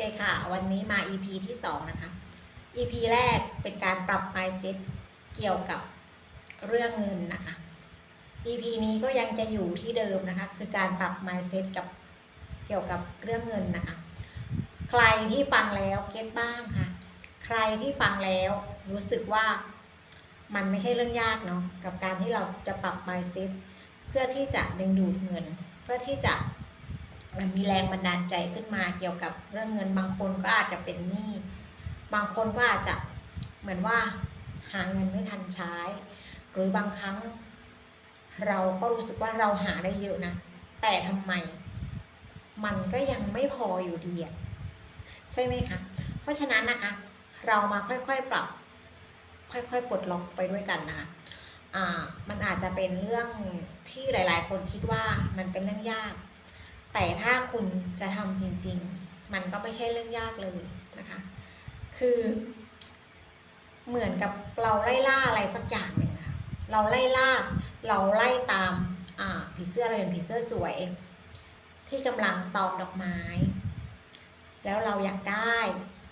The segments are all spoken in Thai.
เคค่ะ วันนี้มา EP ที่ 2 นะคะ EP แรกเป็นการปรับ mindset เกี่ยวกับเรื่องเงินนะคะ EP นี้ก็ยังจะอยู่ที่เดิมนะคะ คือการปรับ mindset กับเกี่ยวกับเรื่องเงินนะคะ ใครที่ฟังแล้วเก็ตบ้างค่ะ ใครที่ฟังแล้วรู้สึกว่ามันไม่ใช่เรื่องยากเนาะกับการที่เราจะปรับ mindset เพื่อที่จะดึงดูดเงิน เพื่อที่จะ มันมีแรงบันดาลใจขึ้นมาเกี่ยวกับเรื่องเงินบางคนก็อาจจะเป็นหนี้บางคนก็อาจจะเหมือนว่าหาเงินไม่ทันใช้ หรือบางครั้ง เราก็รู้สึกว่าเราหาได้เยอะนะ แต่ทำไม มันก็ยังไม่พออยู่ดีอะใช่ไหมคะเพราะฉะนั้นนะคะ เรามาค่อยๆปรับ ค่อยๆปลดล็อกไปด้วยกันนะคะมันอาจจะเป็นเรื่องที่หลาย ๆ คนคิดว่ามันเป็นเรื่องยาก แต่ถ้าคุณจะทำจริง ๆ มันก็ไม่ใช่เรื่องยากเลยนะคะ คือเหมือนกับเราไล่ล่าอะไรสักอย่างหนึ่งค่ะ เราไล่ล่า เราไล่ตามอ่าผีเสื้ออะไรเป็นผีเสื้อสวย ที่กำลังตอมดอกไม้ แล้วเราอยากได้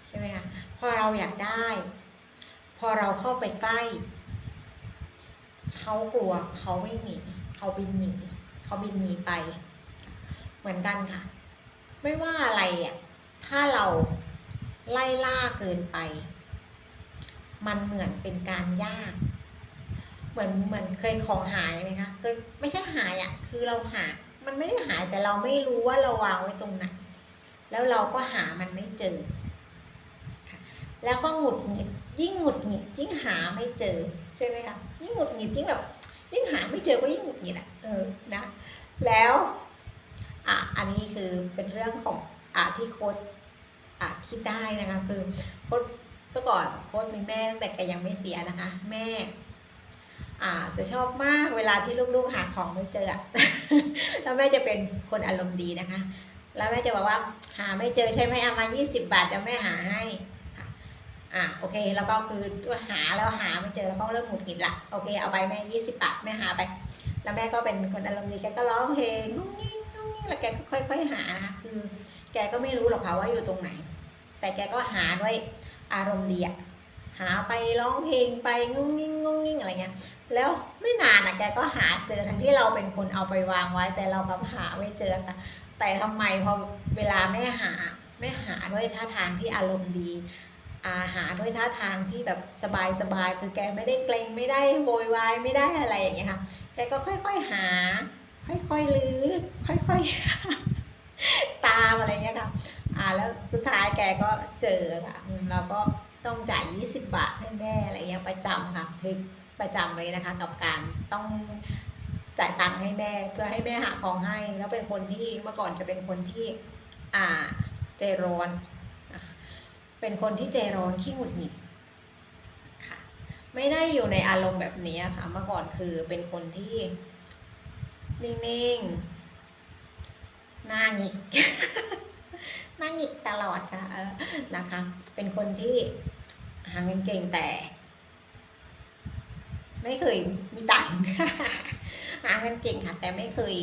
ใช่ไหมคะ พอเราอยากได้ พอเราเข้าไปใกล้ เขากลัวเขาไม่หนีเขาบินหนีเขาบินหนีไป เหมือนกันค่ะ ไม่ว่าอะไรอะถ้าเราไล่ล่าเกินไป มันเหมือนเป็นการยาก เหมือนเหมือนเคยของหายไหมคะเคยไม่ใช่หายอะ คือเราหา มันไม่ได้หายแต่เราไม่รู้ว่าเราวางไว้ตรงไหน แล้วเราก็หามันไม่เจอแล้วก็หงุดหงิดยิ่งหงุดหงิดยิ่งหาไม่เจอใช่ไหมคะยิ่งหงุดหงิดยิ่งแบบยิ่งหาไม่เจอก็ยิ่งหงุดหงิดอะเออนะ แล้ว อะอันนี้คือเป็นเรื่องของอะที่โค้ดอะคิดได้นะคะคือโค้ดเมื่อก่อนโค้ดมีแม่ตั้งแต่แกยังไม่เสียนะคะ แม่อ่าจะชอบมากเวลาที่ลูกๆหาของไม่เจอแล้วแม่จะเป็นคนอารมณ์ดีนะคะ แล้วแม่จะบอกว่าหาไม่เจอใช่ไหมเอามา 20 บาทจะแม่หาให้ค่ะอะโอเคแล้วก็คือหาแล้วหาไม่เจอแล้วก็เริ่มหงุดหงิดละโอเคเอาไปแม่ 20 บาทแม่หาไป แล้วแม่ก็เป็นคนอารมณ์ดีแกก็ร้องเพลงงุ้งงิ้ง แล้วแกก็ค่อย ๆ หานะคะคือ แกก็ไม่รู้หรอกค่ะว่าอยู่ตรงไหน แต่แกก็หาด้วยอารมณ์ดีอะหาไปร้องเพลงไปงุ้งงิ้งงุ้งงิ้งอะไรเงี้ย แล้วไม่นานอะแกก็หาเจอทั้งที่เราเป็นคนเอาไปวางไว้ แต่เรากลับหาไม่เจอค่ะ แต่ทำไมพอเวลาแม่หาแม่หาด้วยท่าทางที่อารมณ์ดีอาหาด้วยท่าทางที่แบบสบายๆคือแกไม่ได้เกรงไม่ได้โวยวายไม่ได้อะไรอย่างเงี้ยค่ะแกก็ค่อยๆหา ค่อยๆลื้อค่อยๆ ตามอะไรเงี้ยค่ะ อ่าแล้วสุดท้ายแกก็เจอค่ะเราก็ต้องจ่าย20 บาทให้แม่อะไรเงี้ยประจำค่ะคือประจำเลยนะคะ กับการต้องจ่ายตังค์ให้แม่ เพื่อให้แม่หาของให้ แล้วเป็นคนที่เมื่อก่อนจะเป็นคนที่อ่าใจร้อนนะคะเป็นคนที่ใจร้อนขี้หงุดหงิดค่ะ ไม่ได้อยู่ในอารมณ์แบบนี้ค่ะ เมื่อก่อนคือเป็นคนที่ นิ่งๆหน้าหงิกหน้าหงิกตลอดค่ะนะคะ เป็นคนที่หาเงินเก่งแต่ ไม่เคยมีตังค์หาเงินเก่งค่ะ แต่ไม่เคย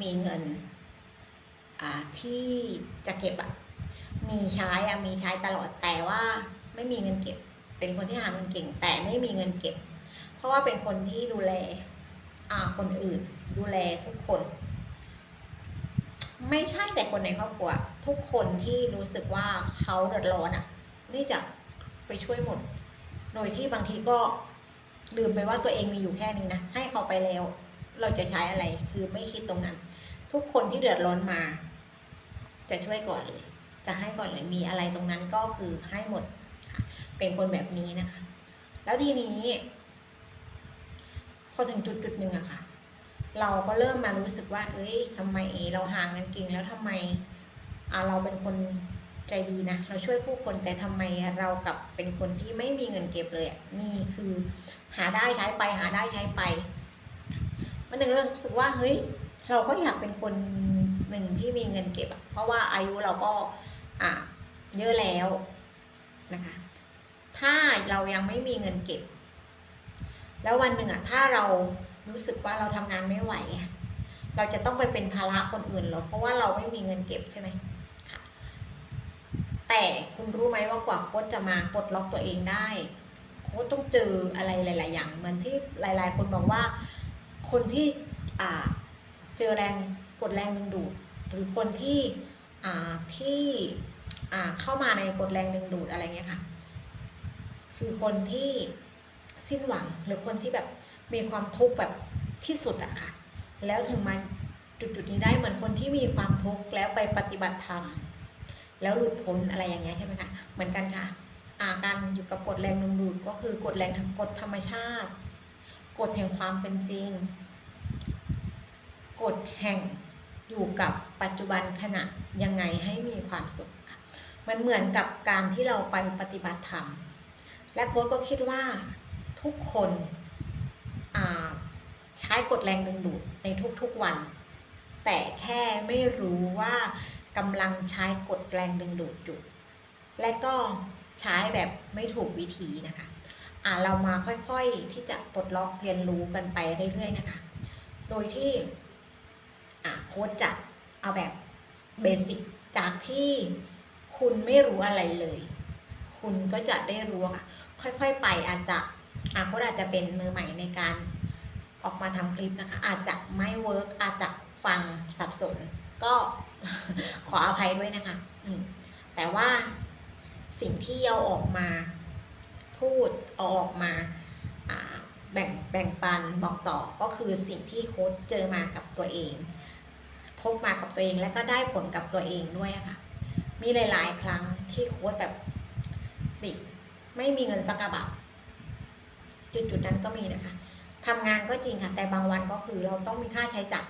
มีเงินที่จะเก็บอะมีใช้อะมีใช้ตลอดแต่ว่าไม่มีเงินเก็บ เป็นคนที่หาเงินเก่ง แต่ไม่มีเงินเก็บ เพราะว่าเป็นคนที่ดูแล คนอื่น ดูแลทุกคน ไม่ใช่แต่คนในครอบครัว ทุกคนที่รู้สึกว่าเขาเดือดร้อนอะ นี่จะไปช่วยหมด โดยที่บางทีก็ลืมไปว่าตัวเองมีอยู่แค่นี้นะ ให้เขาไปแล้ว เราจะใช้อะไร คือไม่คิดตรงนั้น ทุกคนที่เดือดร้อนมา จะช่วยก่อนเลย จะให้ก่อนเลย มีอะไรตรงนั้นก็คือให้หมดค่ะ เป็นคนแบบนี้นะคะ แล้วทีนี้ พอถึงจุดจุดๆหนึ่งอะค่ะ เราก็เริ่มมารู้สึกว่า เอ้ยทำไมเราหาเงินเก่งแล้วทำไมเราเป็นคนใจดีนะ เราช่วยผู้คนแต่ทำไมเรากลับเป็นคนที่ไม่มีเงินเก็บเลยนี่คือหาได้ใช้ไปหาได้ใช้ไปวันหนึ่งเรารู้สึกว่าเฮ้ยเราก็อยากเป็นคนหนึ่งที่มีเงินเก็บอะเพราะว่าอายุเราก็อะเยอะแล้วนะคะ ถ้าเรายังไม่มีเงินเก็บ แล้ววันหนึ่งอะถ้าเรารู้สึกว่าเราทำงานไม่ไหว เราจะต้องไปเป็นภาระคนอื่นหรอเพราะว่าเราไม่มีเงินเก็บใช่ไหมค่ะ แต่คุณรู้ไหมว่ากว่าโค้ชจะมาปลดล็อกตัวเองได้ โค้ชต้องเจออะไรหลาย ๆ อย่างเหมือนที่หลาย ๆ คนบอกว่า คนที่อ่าเจอแรงกดแรงดึงดูด หรือคนที่อ่าที่อ่าเข้ามาในกดแรงดึงดูดอะไรเงี้ยค่ะ คือคนที่ สิ้นหวังหรือคนที่แบบมีความทุกข์แบบที่สุดอะค่ะ แล้วถึงมาจุดจุดๆนี้ได้เหมือนคนที่มีความทุกข์แล้วไปปฏิบัติธรรมแล้วหลุดพ้นอะไรอย่างเงี้ยใช่ไหมคะเหมือนกันค่ะอาการอยู่กับกฎแรงดึงดูดก็คือกฎแรงทางกฎธรรมชาติกฎแห่งความเป็นจริงกฎแห่งอยู่กับปัจจุบันขณะยังไงให้มีความสุขค่ะมันเหมือนกับการที่เราไปปฏิบัติธรรมและโค้ชก็คิดว่า ทุกคนใช้กฎแรงดึงดูดในทุกๆวัน แต่แค่ไม่รู้ว่ากำลังใช้กฎแรงดึงดูดอยู่ และก็ใช้แบบไม่ถูกวิธีนะคะอ่าเรามาค่อยๆที่จะปลดล็อกเรียนรู้กันไปเรื่อยๆนะคะ โดยที่อโค้ชจะเอาแบบเบสิกจากที่คุณไม่รู้อะไรเลย คุณก็จะได้รู้ค่ะ ค่อยๆไปอาจจะ อาโค้ชอาจจะเป็นมือใหม่ในการออกมาทำคลิปนะคะ อาจจะไม่เวิร์กอาจจะฟังสับสน ก็ขออภัยด้วยนะคะแต่ว่าสิ่งที่เอาออกมาพูดเอาออกมาแบ่งแบ่งปันบอกต่อก็คือสิ่งที่โค้ชเจอมากับตัวเอง พบมากับตัวเองและก็ได้ผลกับตัวเองด้วยค่ะ มีหลาย ๆ ครั้งที่โค้ชแบบติดไม่มีเงินสักกระบาท จุดๆนั้นก็มีนะคะทำงานก็จริงค่ะ แต่บางวันก็คือเราต้องมีค่าใช้จ่าย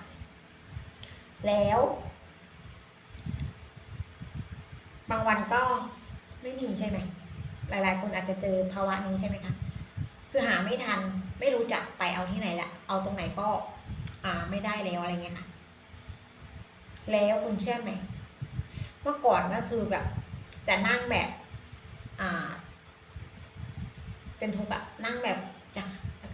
แล้ว บางวันก็ไม่มีใช่ไหมหลาย ๆ คนอาจจะเจอภาวะนี้ใช่ไหมคะคือหาไม่ทันไม่รู้จะไปเอาที่ไหนละเอาตรงไหนก็อ่าไม่ได้แล้วอะไรเงี้ยค่ะแล้วคุณเชื่อไหมเมื่อก่อนก็คือแบบ จะนั่งแบบอ่า เป็นทุกข์อะนั่งแบบ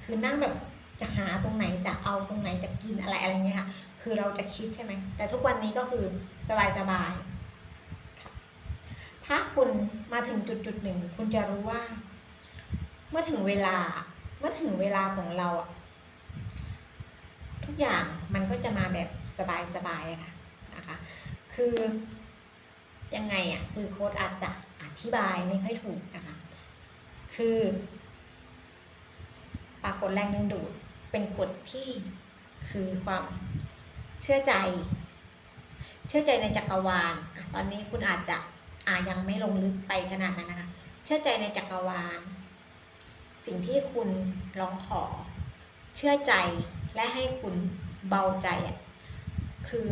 คือนั่งแบบจะหาตรงไหนจะเอาตรงไหนจะกินอะไรอะไรเงี้ยค่ะ คือเราจะคิดใช่ไหม แต่ทุกวันนี้ก็คือสบายสบายถ้าคุณมาถึงจุดจุดหนึ่ง คุณจะรู้ว่า เมื่อถึงเวลา เมื่อถึงเวลาของเราอะทุกอย่างมันก็จะมาแบบสบายๆค่ะนะคะ คือยังไงอะคือโค้ดอาจจะอธิบายไม่ค่อยถูกนะคะ คือ ปรากฏแรงดึงดูดเป็นกฎที่คือความเชื่อใจ เชื่อใจในจักรวาลตอนนี้คุณอาจจะอายังไม่ลงลึกไปขนาดนั้นนะคะ เชื่อใจในจักรวาล สิ่งที่คุณร้องขอ เชื่อใจและให้คุณเบาใจอะคือ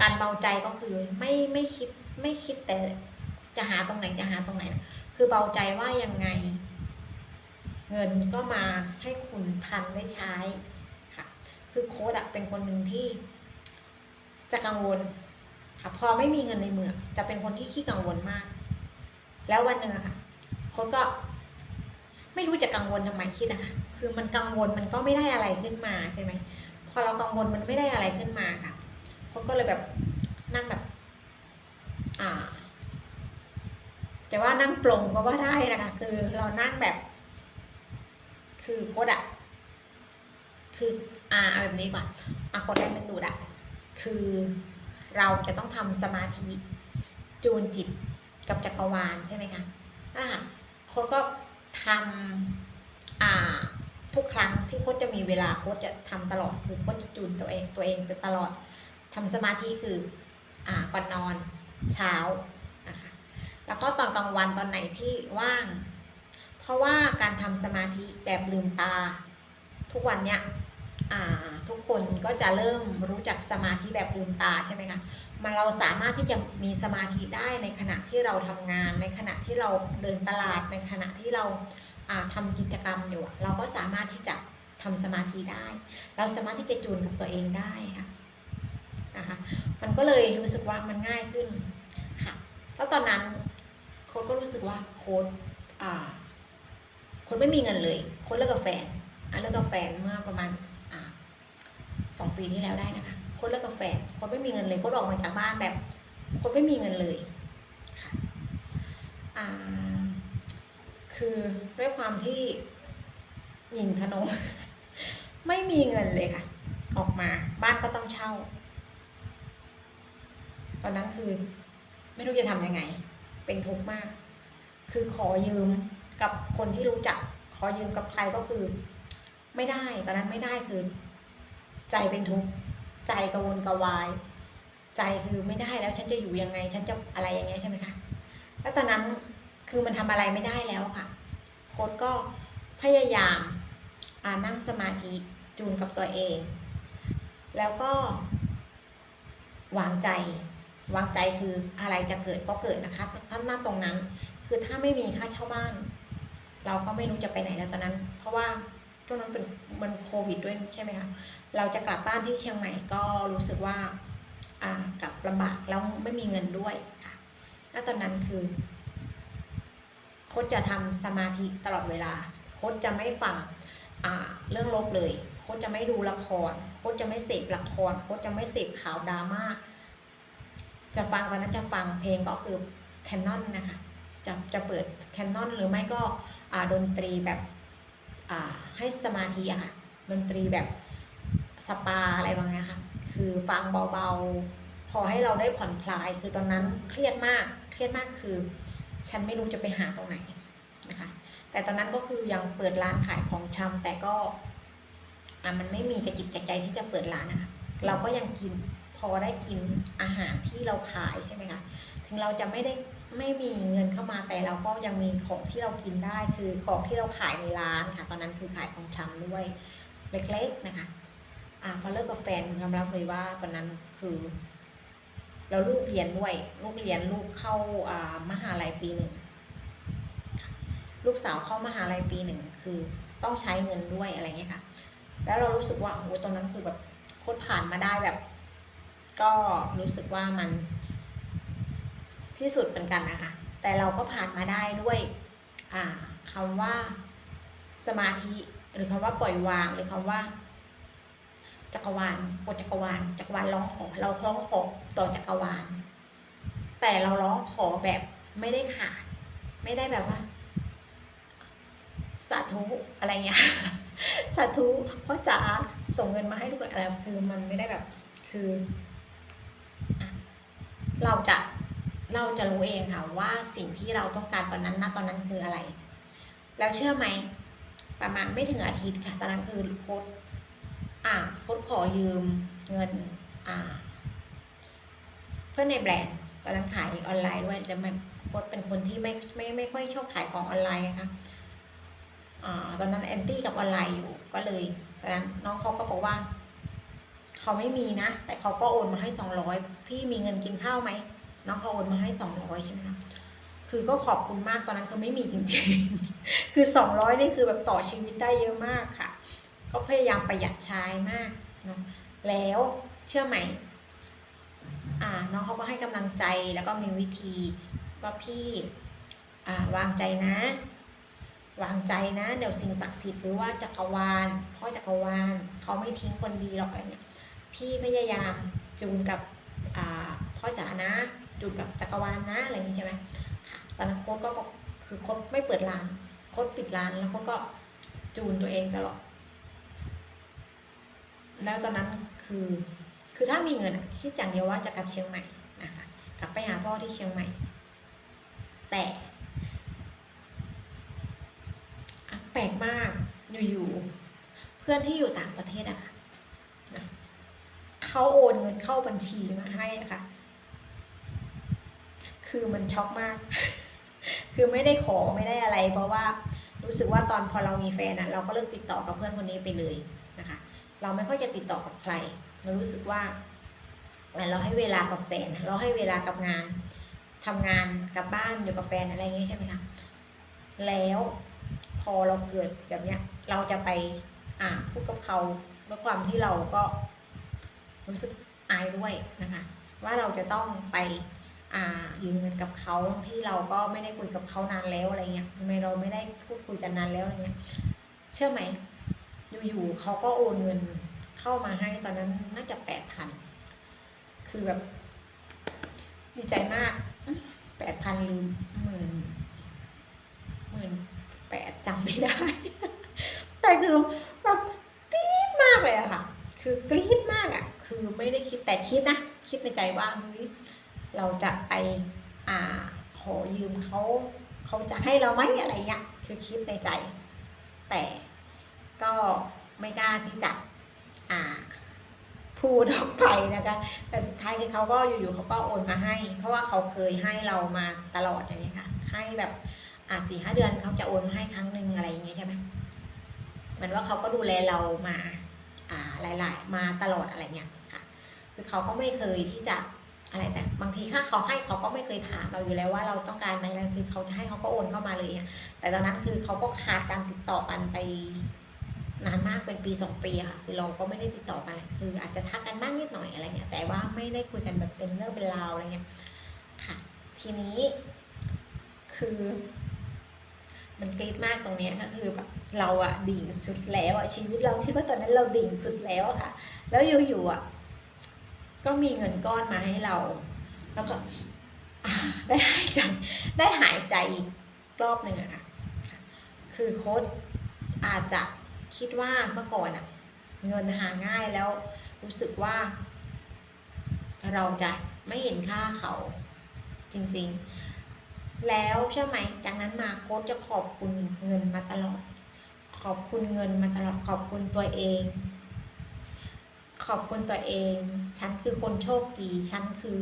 การเบาใจก็คือไม่ไม่คิดไม่คิดแต่จะหาตรงไหนจะหาตรงไหนนะคือเบาใจว่ายังไง เงินก็มาให้คุณทันได้ใช้ค่ะ คือโค้ดะเป็นคนหนึ่งที่จะกังวลค่ะพอไม่มีเงินในมือจะเป็นคนที่ขี้กังวลมาก แล้ววันหนึ่งค่ะโค้ดก็ไม่รู้จะกังวลทำไมคิดนะคะคือมันกังวลมันก็ไม่ได้อะไรขึ้นมาใช่ไหมพอเรากังวลมันไม่ได้อะไรขึ้นมาค่ะโค้ดก็เลยแบบนั่งแบบ อ่าจะว่านั่งปลงก็ว่าได้นะคะ คือเรานั่งแบบ คือโคดอะคืออ่าเอาแบบนี้ก่อนอะกดแรงดึงดูดอะคือเราจะต้องทำสมาธิ จูนจิตกับจักรวาลใช่ไหมคะนั่นแหละโค้ดก็ทำอ่าทุกครั้งที่โค้ดจะมีเวลาโค้ดจะทำตลอดคือโค้ดจะจูนตัวเองตัวเองจะตลอดทำสมาธิคืออ่าก่อนนอนเช้านะคะแล้วก็ตอนกลางวันตอนไหนที่ว่าง ราะว่าการทำสมาธิแบบลืมตา ทุกวันเนี้ยทุกคนก็จะเริ่มรู้จักสมาธิแบบลืมตาใช่ไหมคะมันเราสามารถที่จะมีสมาธิได้ในขณะที่เราทำงาน ในขณะที่เราเดินตลาดในขณะที่เราอ่าทำกิจกรรมอยู่ เราก็สามารถที่จะทำสมาธิได้ เราสามารถที่จะจูนกับตัวเองได้ค่ะนะคะมันก็เลยรู้สึกว่ามันง่ายขึ้นค่ะแล้วตอนนั้นโค้ดก็รู้สึกว่าโค้ดอ่า คนไม่มีเงินเลย คนเลิกกับแฟนอะเลิกกับแฟนเมื่อประมาณอ่าสองปีที่แล้วได้นะคะ คนเลิกกับแฟน คนไม่มีเงินเลยคนออกมาจากบ้านแบบ คนไม่มีเงินเลยค่ะอ่าคือด้วยความที่หญิงธนงไม่มีเงินเลยค่ะ ออกมาบ้านก็ต้องเช่า ตอนนั้นคือ ไม่รู้จะทำยังไง เป็นทุกข์มาก คือขอยืม กับคนที่รู้จัก ขอยืมกับใครก็คือ ไม่ได้ตอนนั้นไม่ได้คือ ใจเป็นทุกข์ใจกระวนกระวาย ใจคือไม่ได้แล้วฉันจะอยู่ยังไง ฉันจะอะไรอย่างเงี้ยใช่ไหมคะแล้วตอนนั้นคือมันทำอะไรไม่ได้แล้วค่ะ โค้ดก็พยายามานั่งสมาธิจูนกับตัวเอง แล้วก็ วางใจวางใจคืออะไรจะเกิดก็เกิดนะคะท่านหน้าตรงนั้น คือถ้าไม่มีค่าเช่าบ้าน เราก็ไม่รู้จะไปไหนแล้วตอนนั้น เพราะว่าช่วงนั้นเป็นมันโควิดด้วยใช่ไหมคะเราจะกลับบ้านที่เชียงใหม่ก็รู้สึกว่าอ่ากลับลำบากแล้วไม่มีเงินด้วยค่ะณตอนนั้นคือโค้ชจะทำสมาธิตลอดเวลา โค้ชจะไม่ฟังอ่าเรื่องลบเลย โค้ชจะไม่ดูละคร โค้ชจะไม่เสพละคร โค้ชจะไม่เสพข่าวดราม่า จะฟังตอนนั้นจะฟังเพลงก็คือแคนนอนนะคะ จะจะเปิดแคนนอนหรือไม่ก็ ดนตรีแบบอ่าให้สมาธิอะค่ะดนตรีแบบสปาอะไรบางอย่างค่ะคือฟังเบาๆ พอให้เราได้ผ่อนคลาย คือตอนนั้นเครียดมากเครียดมากคือ ฉันไม่รู้จะไปหาตรงไหนนะคะแต่ตอนนั้นก็คือยังเปิดร้านขายของชำแต่ก็อะมันไม่มีกระจิตกระใจที่จะเปิดร้านนะคะเราก็ยังกินพอได้กินอาหารที่เราขายใช่ไหมคะถึงเราจะไม่ได้ ไม่มีเงินเข้ามาแต่เราก็ยังมีของที่เรากินได้คือของที่เราขายในร้านค่ะ ตอนนั้นคือขายของชำด้วยเล็กๆนะคะอ่าพอเลิกกับแฟนยอมรับเลยว่าตอนนั้นคือ เราลูกเรียนด้วย ลูกเรียนลูกเข้าอ่ามหาลัยปีหนึ่งลูกสาวเข้ามหาลัยปีหนึ่งคือต้องใช้เงินด้วยอะไรเงี้ยค่ะ แล้วเรารู้สึกว่าโอ้ตอนนั้นคือแบบโคตรผ่านมาได้แบบ ก็รู้สึกว่ามัน ที่สุดเหมือนกันนะคะ แต่เราก็ผ่านมาได้ด้วยอ่าคำว่าสมาธิ หรือคำว่าปล่อยวาง หรือคำว่า จักรวาลกฎจักรวาลจักรวาลร้องขอ เราร้องขอต่อจักรวาล แต่เราร้องขอแบบไม่ได้ขาด ไม่ได้แบบว่าสาธุอะไรเงี้ยสาธุพ่อจ๋าส่งเงินมาให้ลูกอะไรคือมันไม่ได้แบบคือ เราจะ เราจะรู้เองค่ะว่าสิ่งที่เราต้องการตอนนั้นณตอนนั้นคืออะไร แล้วเชื่อไหม ประมาณไม่ถึงอาทิตย์ค่ะ ตอนนั้นคือโค้ดอ่าโค้ดขอยืมเงินอ่า เพื่อนในแบรนด์ตอนนั้นขายออนไลน์ด้วยแต่ไม่โค้ดเป็นคนที่ไม่ไม่ไม่ค่อยชอบขายของออนไลน์นะคะอ่าตอนนั้นแอนตี้กับออนไลน์อยู่ก็เลยตอนนั้นน้องเขาก็บอกว่า เขาไม่มีนะ แต่เขาก็โอนมาให้สองร้อยพี่มีเงินกินข้าวไหม น้องเขาโอนมาให้สองร้อยใช่ไหมคะคือก็ขอบคุณมากตอนนั้นคือไม่มีจริงๆ คือสองร้อยนี่คือแบบต่อชีวิตได้เยอะมากค่ะ ก็พยายามประหยัดใช้มากเนาะแล้วเชื่อไหมอ่าน้องเขาก็ให้กำลังใจแล้วก็มีวิธีว่าพี่อ่าวางใจนะ วางใจนะ เดี๋ยวสิ่งศักดิ์สิทธิ์หรือว่าจักรวาลพ่อจักรวาลเขาไม่ทิ้งคนดีหรอกอะไรเนี่ยพี่พยายามจูนกับอ่าพ่อจ๋านะ จูนกับจักรวาลนะอะไรอย่างนี้ใช่ไหมค่ะตอนนั้นโค้ดก็บอกคือโค้ดไม่เปิดร้านโค้ดปิดร้านแล้วโค้ดก็จูนตัวเองตลอดแล้วตอนนั้นคือคือถ้ามีเงินคิดอย่างเดียวว่าจะกลับเชียงใหม่นะคะกลับไปหาพ่อที่เชียงใหม่ แต่แปลกมากอยู่ๆเพื่อนที่อยู่ต่างประเทศอะคะนะเขาโอนเงินเข้าบัญชีมาให้อะค่ะ คือมันช็อกมาก คือไม่ได้ขอไม่ได้อะไร เพราะว่ารู้สึกว่าตอนพอเรามีแฟนอะเราก็เลิกติดต่อกับเพื่อนคนนี้ไปเลยนะคะ เราไม่ค่อยจะติดต่อกับใคร เรารู้สึกว่าเราให้เวลากับแฟน เราให้เวลากับงานทำงานกับบ้านอยู่กับแฟนอะไรอย่างงี้ใช่ไหมคะ แล้วพอเราเกิดแบบเนี้ย เราจะไปอ่าพูดกับเขาด้วยความที่เราก็รู้สึกอายด้วยนะคะ ว่าเราจะต้องไป อ่ายืมเงินกับเขาที่เราก็ไม่ได้คุยกับเขานานแล้วอะไรเงี้ยทำไมเราไม่ได้พูดคุยกันนานแล้วอะไรเงี้ย เชื่อไหมอยู่ๆเขาก็โอนเงินเข้ามาให้ตอนนั้นน่าจะแปดพันคือแบบ ดีใจมากแปดพันลือหมื่นหมื่นแปดจำไม่ได้ แต่คือแบบกรี๊ดมากเลยอะค่ะ คือกรี๊ดมากอะคือไม่ได้คิดแต่คิดนะ คิดในใจว่าเฮ้ย เราจะไปอ่าขอยืมเขาเขาจะให้เราไหมอะไรเงี้ยคือคิดในใจ แต่ก็ไม่กล้าที่จะอ่าพูดออกไปนะคะ แต่สุดท้ายคือเขาก็อยู่ๆเขาก็โอนมาให้ เพราะว่าเขาเคยให้เรามาตลอดอย่างนี้ยค่ะให้แบบอ่าสี่ห้าเดือนเขาจะโอนมาให้ครั้งหนึ่งอะไรอย่างเงี้ยใช่ไหมเหมือนว่าเขาก็ดูแลเรามาอ่าหลาย ๆ มาตลอดอะไรเงี้ยค่ะคือเขาก็ไม่เคยที่จะ อะไรแต่บางทีถ้าเขาให้เขาก็ไม่เคยถามเราอยู่แล้วว่าเราต้องการไหมแล้วคือเขาจะให้เขาก็โอนเข้ามาเลยแต่ตอนนั้นคือเขาก็ขาดการติดต่อกันไปนานมากเป็นปีสองปีค่ะคือเราก็ไม่ได้ติดต่อกันคืออาจจะทักกันบ้างนิดหน่อยอะไรเงี้ยแต่ว่าไม่ได้คุยกันแบบเป็นเรื่องเป็นราวอะไรเงี้ยค่ะ ทีนี้คือ มันกรี๊ดมากตรงเนี้ยก็คือแบบเราอะดิ่งสุดแล้วอะชีวิตเราคิดว่าตอนนั้นเราดิ่งสุดแล้วอะค่ะ แล้วอยู่ๆอะ ก็มีเงินก้อนมาให้เรา แล้วก็ได้หายใจได้หายใจอีกรอบหนึ่งอะค่ะคือโค้ดอาจจะคิดว่าเมื่อก่อนอะเงินหาง่ายแล้วรู้สึกว่า เราจะไม่เห็นค่าเขาจริงๆ แล้วใช่ไหม จากนั้นมาโค้ชจะขอบคุณเงินมาตลอด ขอบคุณเงินมาตลอดขอบคุณตัวเอง ขอบคุณตัวเอง ฉันคือคนโชคดี ฉันคือ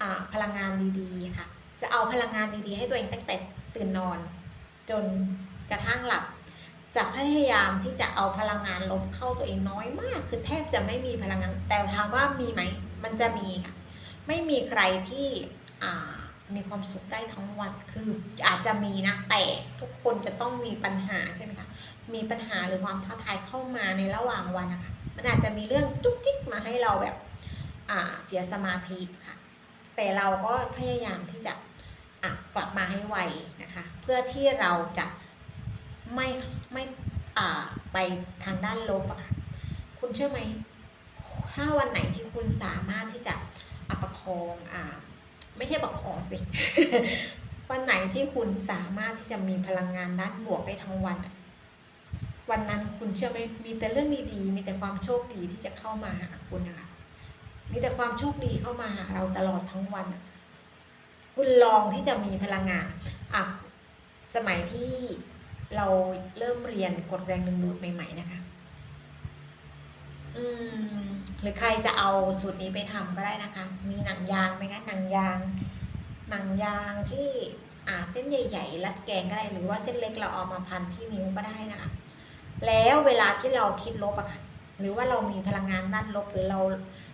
อพลังงานดีๆค่ะ จะเอาพลังงานดีๆ ให้ตัวเองตั้งแต่ตื่นนอน จนกระทั่งหลับ จะพยายามที่จะเอาพลังงานลบเข้าตัวเองน้อยมาก คือแทบจะไม่มีพลังงาน แต่ถามว่ามีไหม มันจะมีค่ะ ไม่มีใครที่มีความสุขได้ทั้งวัน คืออาจจะมีนะ แต่ทุกคนจะต้องมีปัญหาใช่ไหมคะ มีปัญหาหรือความท้าทายเข้ามาในระหว่างวันนะคะมันอาจจะมีเรื่องจุกจิกมาให้เราแบบอ่าเสียสมาธิค่ะ แต่เราก็พยายามที่จะอะกลับมาให้ไวนะคะ เพื่อที่เราจะไม่ไม่อ่าไปทางด้านลบอะค่ะคุณเชื่อไหมถ้าวันไหนที่คุณสามารถที่จะอประคองอ่าไม่ใช่ประคองสิ วันไหนที่คุณสามารถที่จะมีพลังงานด้านบวกได้ทั้งวันอะ วันนั้นคุณเชื่อไหมมีแต่เรื่องดีๆมีแต่ความโชคดีที่จะเข้ามาหาคุณนะคะมีแต่ความโชคดีเข้ามาหาเราตลอดทั้งวัน คุณลองที่จะมีพลังงานอะสมัยที่เราเริ่มเรียนกฎแรงดึงดูดใหม่ ๆ นะคะ อืม หรือใครจะเอาสูตรนี้ไปทำก็ได้นะคะ มีหนังยางไหมคะหนังยาง หนังยางที่อ่าเส้นใหญ่ ๆ รัดแกงก็ได้ หรือว่าเส้นเล็กเราเอามาพันที่นิ้วก็ได้นะคะ แล้วเวลาที่เราคิดลบอะค่ะหรือว่าเรามีพลังงานด้านลบหรือเรา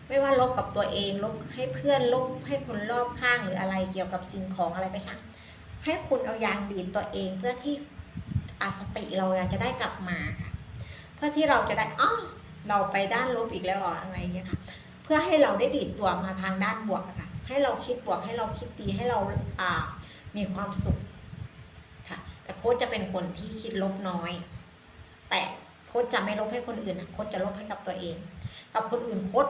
ไม่ว่าลบกับตัวเองลบให้เพื่อนลบให้คนรอบข้างหรืออะไรเกี่ยวกับสิ่งของอะไรไปช่างให้คุณเอายางดีดตัวเองเพื่อที่อาสติเราจะได้กลับมาค่ะเพื่อที่เราจะได้อ๋อเราไปด้านลบอีกแล้วเหรออะไรอย่างเงี้ยค่ะเพื่อให้เราได้ดีดตัวมาทางด้านบวกค่ะให้เราคิดบวกให้เราคิดดีให้เราอ่ามีความสุขค่ะแต่โค้ชจะเป็นคนที่คิดลบน้อย แต่โค้ชจะไม่ลบให้คนอื่นนะโค้ชจะลบให้กับตัวเอง กับคนอื่นโค้ช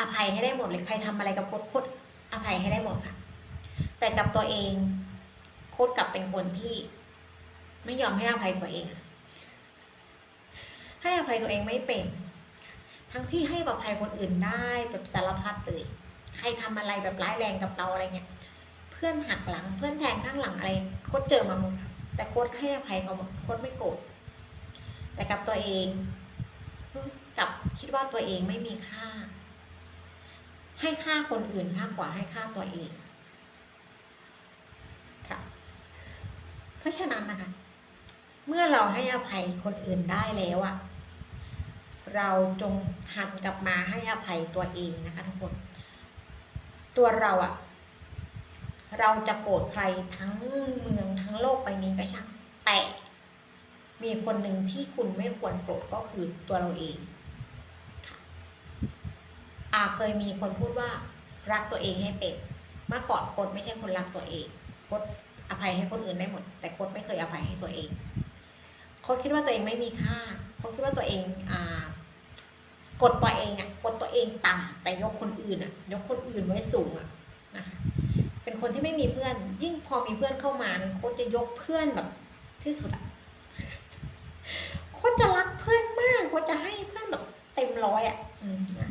อภัยให้ได้หมดเลยใครทำอะไรกับโค้ชโค้ชอภัยให้ได้หมดค่ะ แต่กับตัวเอง โค้ชกลับเป็นคนที่ ไม่ยอมให้อภัยตัวเอง ให้อภัยตัวเองไม่เป็น ทั้งที่ให้อภัยคนอื่นได้แบบสารพัดเลยใครทำอะไรแบบร้ายแรงกับเราอะไรเงี้ยเพื่อนหักหลังเพื่อนแทงข้างหลังอะไรโคตรเจอมาหมดแต่โคตรให้อภัยเขาหมดโคตรไม่โกรธ แต่กับตัวเองกับคิดว่าตัวเองไม่มีค่า ให้ค่าคนอื่นมากกว่าให้ค่าตัวเองค่ะเพราะฉะนั้นนะคะ เมื่อเราให้อภัยคนอื่นได้แล้วอะเราจงหันกลับมาให้อภัยตัวเองนะคะทุกคน ตัวเราอะเราจะโกรธใครทั้งเมืองทั้งโลกไปนี้ก็ช่างแต่ มีคนหนึ่งที่คุณไม่ควรโกรธก็คือตัวเราเองค่ะอาเคยมีคนพูดว่ารักตัวเองให้เป็นเมื่อก่อนคนไม่ใช่คนรักตัวเองคดอภัยให้คนอื่นได้หมด แต่คดไม่เคยอภัยให้ตัวเองคดคิดว่าตัวเองไม่มีค่าคดคิดว่าตัวเองอ่ากดตัวเองอะกดตัวเองต่ำแต่ยกคนอื่นอะยกคนอื่นไว้สูงอะนะคะเป็นคนที่ไม่มีเพื่อน ยิ่งพอมีเพื่อนเข้ามาโค้ชจะยกเพื่อนแบบที่สุดอะ โคตรจะรักเพื่อนมากโคตรจะให้เพื่อนแบบเต็มร้อยอะอืมนะ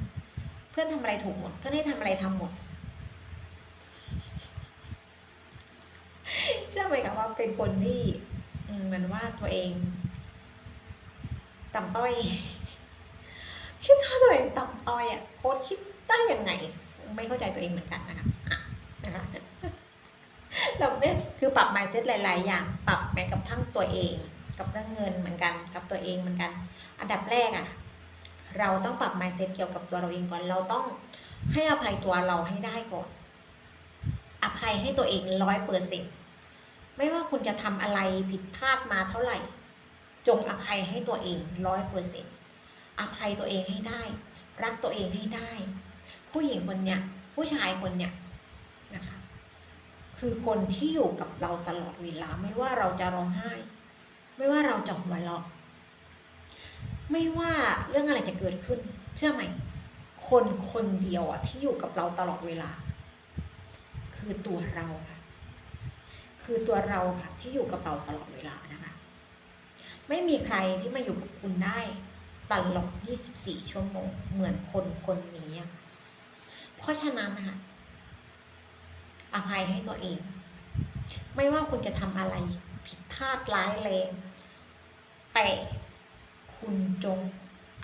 เพื่อนทำอะไรถูกหมด เพื่อนให้ทำอะไรทำหมดเชื่อไหมคะว่าเป็นคนที่อืมเหมันว่าตัวเองต่ำต้อยคิดว่าตัวเองต่ำต้อยอะโค้ดคิดได้ยังไง ไม่เข้าใจตัวเองเหมือนกันนะคะอะนะคะเราเนี่ยคือปรับ mindset หลาย ๆ อย่าง ปรับแม้กับทั้งตัวเอง กับเรื่องเงินเหมือนกันกับตัวเองเหมือนกัน อันดับแรกอะ เราต้องปรับ mindset เกี่ยวกับตัวเราเองก่อน เราต้องให้อภัยตัวเราให้ได้ก่อน อภัยให้ตัวเองร้อยเปอร์เซ็นไม่ว่าคุณจะทำอะไรผิดพลาดมาเท่าไหร่ จงอภัยให้ตัวเองร้อยเปอร์เซ็นอภัยตัวเองให้ได้ รักตัวเองให้ได้ ผู้หญิงคนเนี้ยผู้ชายคนเนี้ยนะคะคือคนที่อยู่กับเราตลอดเวลาไม่ว่าเราจะร้องไห้ ไม่ว่าเราจะหัวเราะไม่ว่าเรื่องอะไรจะเกิดขึ้น เชื่อไหม คนคนเดียวอะที่อยู่กับเราตลอดเวลา คือตัวเราค่ะ คือตัวเราค่ะที่อยู่กับเราตลอดเวลานะคะ ไม่มีใครที่มาอยู่กับคุณได้ตลอด 24 ชั่วโมง เหมือนคนคนนี้ เพราะฉะนั้นนะคะอภัยให้ตัวเอง ไม่ว่าคุณจะทำอะไรผิดพลาดร้ายแรง แต่คุณจง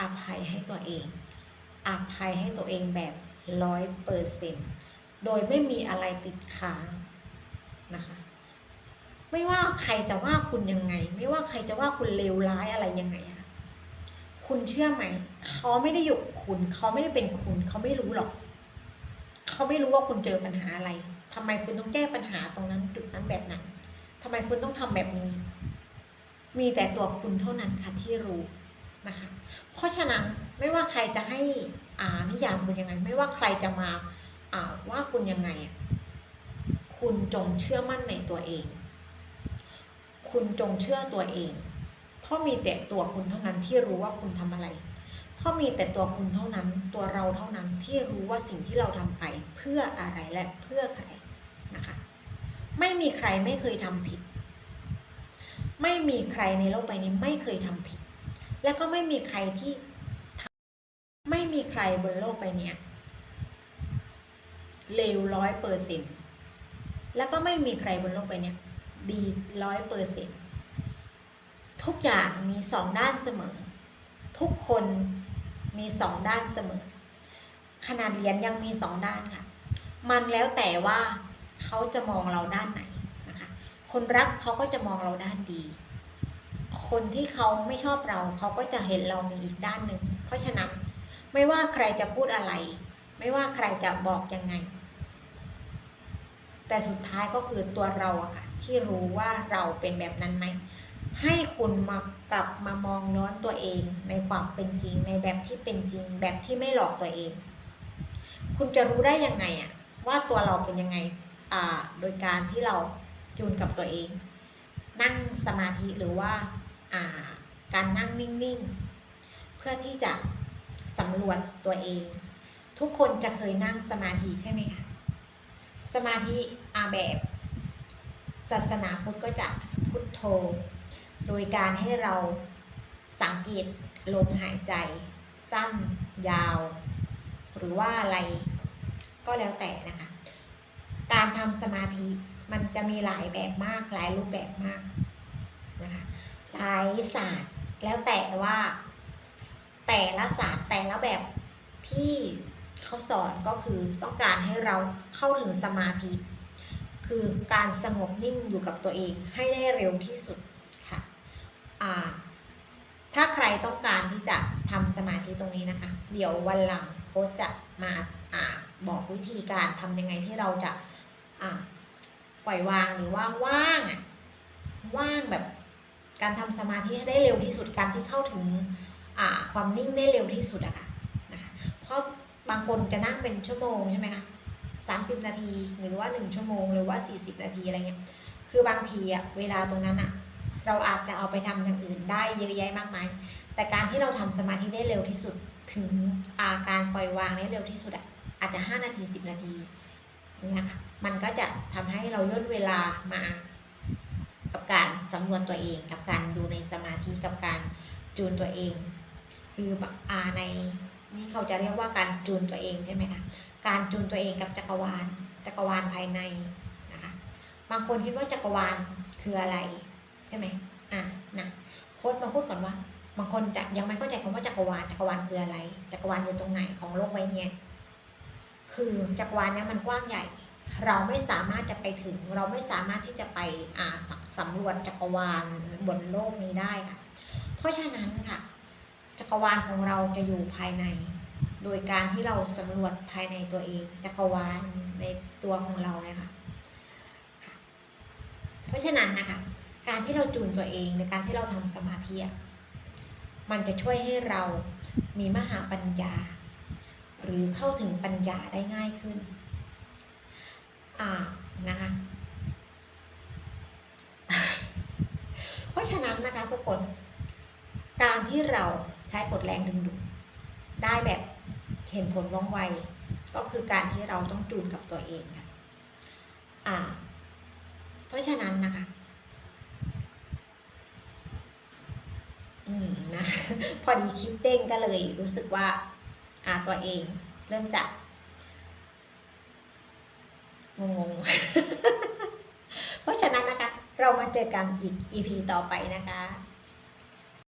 อภัยให้ตัวเอง อภัยให้ตัวเองแบบร้อยเปอร์เซ็นโดยไม่มีอะไรติดค้างนะคะ ไม่ว่าใครจะว่าคุณยังไง ไม่ว่าใครจะว่าคุณเลวร้ายอะไรยังไงอะคุณเชื่อไหม เขาไม่ได้อยู่กับคุณ เขาไม่ได้เป็นคุณ เขาไม่รู้หรอก เขาไม่รู้ว่าคุณเจอปัญหาอะไรทำไมคุณต้องแก้ปัญหาตรงนั้นจุดนั้นแบบนั้นทำไมคุณต้องทำแบบนี้ มีแต่ตัวคุณเท่านั้นค่ะที่รู้นะคะ เพราะฉะนั้นไม่ว่าใครจะให้อ่านิยามคุณยังไง ไม่ว่าใครจะมาอ่าว่าคุณยังไง คุณจงเชื่อมั่นในตัวเอง คุณจงเชื่อตัวเอง เพราะมีแต่ตัวคุณเท่านั้นที่รู้ว่าคุณทำอะไร เพราะมีแต่ตัวคุณเท่านั้น ตัวเราเท่านั้นที่รู้ว่าสิ่งที่เราทำไปเพื่ออะไรและเพื่อใครนะคะ ไม่มีใครไม่เคยทำผิด ไม่มีใครในโลกใบนี้ไม่เคยทำผิด และก็ไม่มีใครที่ไม่มีใครบนโลกใบนี้เลวร้อยเปอร์เซ็นแล้วก็ไม่มีใครบนโลกใบนี้ดีร้อยเปอร์เซ็นทุกอย่างมีสองด้านเสมอ ทุกคนมีสองด้านเสมอ ขนาดเหรียญยังมีสองด้านค่ะ มันแล้วแต่ว่าเขาจะมองเราด้านไหน คนรักเขาก็จะมองเราด้านดี คนที่เขาไม่ชอบเราเขาก็จะเห็นเรามีอีกด้านหนึ่ง เพราะฉะนั้นไม่ว่าใครจะพูดอะไร ไม่ว่าใครจะบอกยังไง แต่สุดท้ายก็คือตัวเราอะค่ะ ที่รู้ว่าเราเป็นแบบนั้นไหม ให้คุณมากลับมามองย้อนตัวเองในความเป็นจริงในแบบที่เป็นจริง แบบที่ไม่หลอกตัวเอง คุณจะรู้ได้ยังไงอะว่าตัวเราเป็นยังไงอ่าโดยการที่เรา จูนกับตัวเอง นั่งสมาธิหรือว่าาการนั่งนิ่งๆ เพื่อที่จะสำรวจตัวเอง ทุกคนจะเคยนั่งสมาธิใช่ไหมคะสมาธิอาแบบศาสนาพุทธก็จะพุทโธ โดยการให้เราสังเกตลมหายใจ สั้น ยาว หรือว่าอะไรก็แล้วแต่นะคะ การทำสมาธิ มันจะมีหลายแบบมากหลายรูปแบบมากนะคะหลายศาสตร์แล้วแต่ว่า แต่ละศาสตร์แต่ละแบบที่เขาสอนก็คือต้องการให้เราเข้าถึงสมาธิ คือการสงบนิ่งอยู่กับตัวเองให้ได้เร็วที่สุดค่ะอ่าถ้าใครต้องการที่จะทำสมาธิตรงนี้นะคะ เดี๋ยววันหลังโค้ชจะมาอ่าบอกวิธีการทำยังไงที่เราจะอ่า ปล่อยวางหรือว่าว่างอะว่างแบบการทำสมาธิให้ได้เร็วที่สุดการที่เข้าถึงความนิ่งได้เร็วที่สุดอะค่ะนะคะเพราะบางคนจะนั่งเป็นชั่วโมงใช่ไหมคะสามสิบนาทีหรือว่าหนึ่งชั่วโมงหรือว่าสี่สิบนาทีอะไรเงี้ยคือบางทีอะเวลาตรงนั้นอะเราอาจจะเอาไปทำอย่างอื่นได้เยอะแยะมากมาย แต่การที่เราทำสมาธิได้เร็วที่สุดถึงอาการปล่อยวางได้เร็วที่สุดอะอาจจะ 5 นาที 10 นาที เนี่ยค่ะมันก็จะทำให้เราย่นเวลามากับการสำรวจตัวเอง กับการดูในสมาธิกับการจูนตัวเอง คืออ่าในนี่เขาจะเรียกว่าการจูนตัวเองใช่ไหมคะการจูนตัวเองกับจักรวาลจักรวาลภายในนะคะบางคนคิดว่าจักรวาลคืออะไรใช่ไหมอะนะโค้ดมาพูดก่อนว่า บางคนจะยังไม่เข้าใจคำว่าจักรวาลจักรวาลคืออะไร จักรวาลอยู่ตรงไหนของโลกใบนี้ คือจักรวาลนี้มันกว้างใหญ่ เราไม่สามารถจะไปถึง เราไม่สามารถที่จะไปสสำรวจจักรวาลบนโลกนี้ได้ค่ะ เพราะฉะนั้นค่ะ จักรวาลของเราจะอยู่ภายใน โดยการที่เราสำรวจภายในตัวเอง จักรวาลในตัวของเราเนี่ยค่ะ เพราะฉะนั้นนะคะ การที่เราจูนตัวเองในการที่เราทำสมาธิมันจะช่วยให้เรามีมหาปัญญา หรือเข้าถึงปัญญาได้ง่ายขึ้น อ่า นะคะ เพราะฉะนั้นนะคะทุกคน การที่เราใช้กฎแรงดึงดูดได้แบบเห็นผลว่องไว ก็คือการที่เราต้องจูนกับตัวเองค่ะ อ่า เพราะฉะนั้นนะคะอืมนะพอดีคลิปเด้งก็เลยรู้สึกว่า อ่าตัวเองเริ่มจากงงๆเพราะฉะนั้นนะคะ เรามาเจอกันอีก EP ต่อไปนะคะ